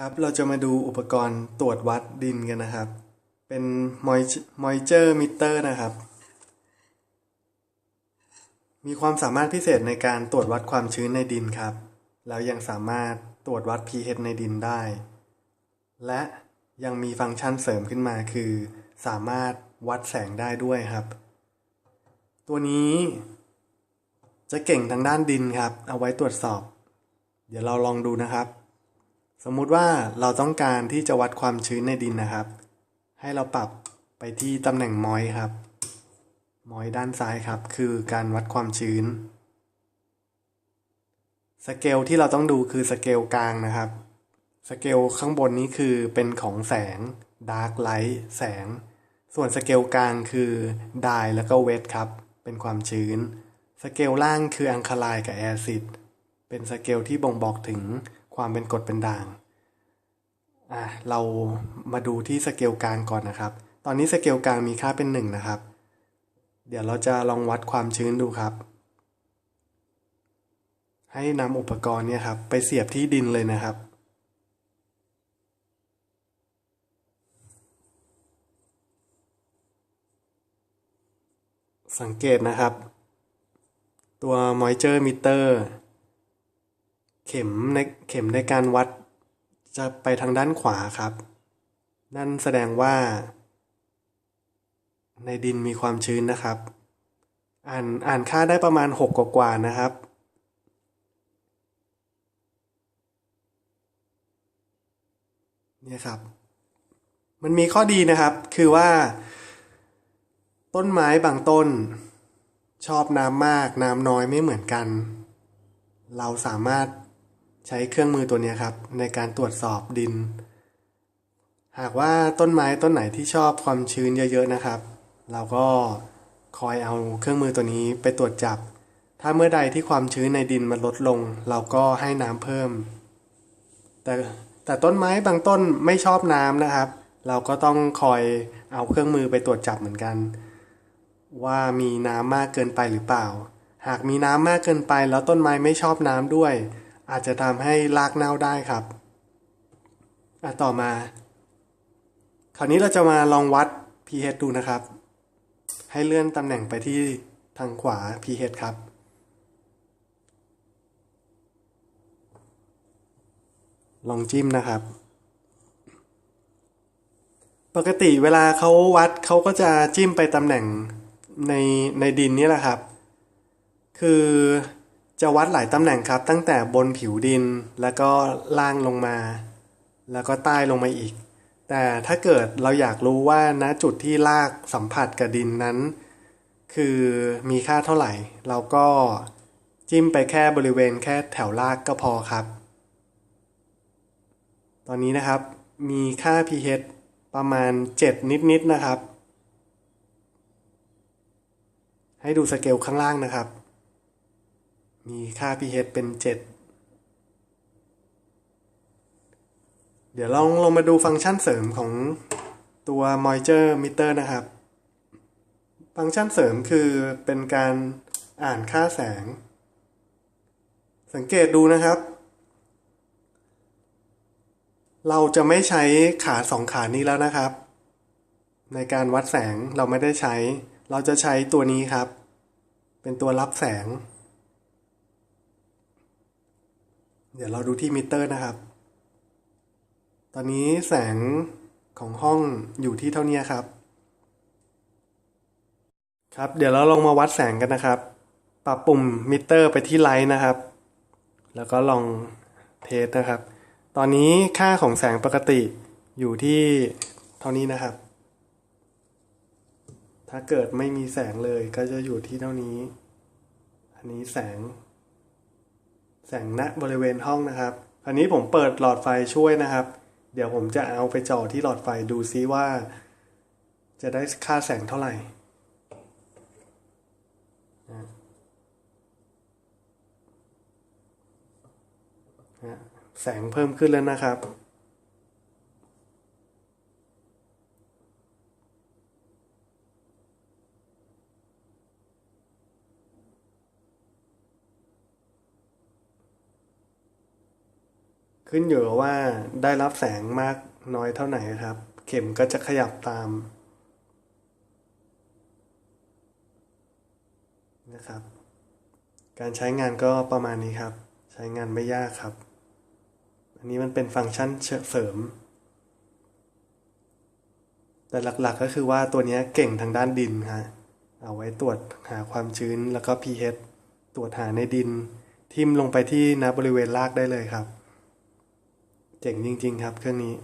ครับ เราจะมาดูอุปกรณ์ตรวจวัดดินกันนะครับ เป็น moisture meter นะครับ มีความสามารถพิเศษในการตรวจวัดความชื้นในดินครับ แล้วยังสามารถตรวจวัด pH ในดินได้ และยังมีฟังก์ชันเสริมขึ้นมาคือ สามารถวัดแสงได้ด้วยครับ ตัวนี้จะเก่งทางด้านดินครับ เอาไว้ตรวจสอบ เดี๋ยวเราลองดูนะครับ สมมุติว่าเราต้องการที่จะวัดความชื้นในดินนะครับ ให้เราปรับไปที่ตำแหน่งมอยครับ มอยด้านซ้ายครับ คือการวัดความชื้น สเกลที่เราต้องดูคือสเกลกลางนะครับ สเกลข้างบนนี้คือเป็นของแสง Dark Light แสง ส่วนสเกลกลางคือดายแล้วก็เวทครับ เป็นความชื้น สเกลล่างคืออังคาไลกับแอซิด เป็นสเกลที่บ่งบอกถึง ความเป็นกรดเป็นด่างอะเรามาดูที่สเกลกลางก่อนนะครับ ตอนนี้สเกลกลางมีค่าเป็นหนึ่งนะครับ เดี๋ยวเราจะลองวัดความชื้นดูครับ ให้นำอุปกรณ์เนี่ยครับ ไปเสียบที่ดินเลยนะครับ สังเกตนะครับ ตัว moisture meter เข็มในเข็มในการวัดจะไปทางด้านขวาครับ นั่นแสดงว่า ในดินมีความชื้นนะครับ อ่านอ่านค่าได้ประมาณ 6 กว่าๆนะครับเนี่ยครับ มันมีข้อดีนะครับ คือว่า ต้นไม้บางต้น ชอบน้ำมาก น้ำน้อยไม่เหมือนกัน เราสามารถ ใช้เครื่องมือตัวนี้ครับ ในการตรวจสอบดิน หากว่าต้นไม้ต้นไหนที่ชอบความชื้นเยอะ ๆนะครับ เราก็คอยเอาเครื่องมือตัวนี้ไปตรวจจับ ถ้าเมื่อใดที่ความชื้นในดินมันลดลง เราก็ให้น้ำเพิ่ม แต่แต่ต้นไม้บางต้นไม่ชอบน้ำนะครับ เราก็ต้องคอยเอาเครื่องมือไปตรวจจับเหมือนกัน ว่ามีน้ำมากเกินไปหรือเปล่า หากมีน้ำมากเกินไปแล้วต้นไม้ไม่ชอบน้ำด้วย อาจจะทำให้รากเน่าได้ครับอะต่อมา คราวนี้เราจะมาลองวัด pH ดูนะครับ ให้เลื่อนตำแหน่งไปที่ทางขวา pH ครับ ลองจิ้มนะครับ ปกติเวลาเขาวัดเขาก็จะจิ้มไปตำแหน่งในในดินนี่แหละครับ คือ จะวัดหลายตำแหน่งครับ ตั้งแต่บนผิวดินแล้วก็ล่างลงมา แล้วก็ใต้ลงมาอีก แต่ถ้าเกิดเราอยากรู้ว่าณจุดที่ลากสัมผัสกับดินนั้น คือมีค่าเท่าไหร่ เราก็จิ้มไปแค่บริเวณแค่แถวลากก็พอครับ ตอนนี้นะครับมีค่า pH ประมาณ 7 นิดๆนะครับ ให้ดูสเกลข้างล่างนะครับ มีค่า pH เป็น 7 เดี๋ยวลองลงมาดูฟังก์ชันเสริมของตัว moisture meter นะครับ ฟังก์ชันเสริมคือเป็นการอ่านค่าแสง สังเกตดูนะครับ เราจะไม่ใช้ขาสองขานี้แล้วนะครับ ในการวัดแสงเราไม่ได้ใช้ เราจะใช้ตัวนี้ครับ เป็นตัวรับแสง เดี๋ยวเราดูที่มิเตอร์นะครับ ตอนนี้แสงของห้องอยู่ที่เท่านี้ครับ ครับ เดี๋ยวเราลองมาวัดแสงกันนะครับ ปรับปุ่มมิเตอร์ไปที่ไลท์นะครับ แล้วก็ลองเทสนะครับ ตอนนี้ค่าของแสงปกติอยู่ที่เท่านี้นะครับ ถ้าเกิดไม่มีแสงเลยก็จะอยู่ที่เท่านี้ อันนี้แสง แสงณบริเวณห้องนะครับอันนี้ผมเปิดหลอดไฟช่วยนะครับ เดี๋ยวผมจะเอาไปจ่อที่หลอดไฟดูซิว่า จะได้ค่าแสงเท่าไหร่แสงเพิ่มขึ้นแล้วนะครับ ขึ้นอยู่กับว่าได้รับแสงมากน้อยเท่าไหร่ครับ เข็มก็จะขยับตามนะครับ การใช้งานก็ประมาณนี้ครับ ใช้งานไม่ยากครับ อันนี้มันเป็นฟังก์ชันเสริม แต่หลักๆก็คือว่าตัวนี้เก่งทางด้านดินฮะเอาไว้ตรวจหาความชื้นแล้วก็ pH ตรวจหาในดิน ทิมลงไปที่ณบริเวณรากได้เลยครับ เจ๋งจริง ๆ ครับเครื่องนี้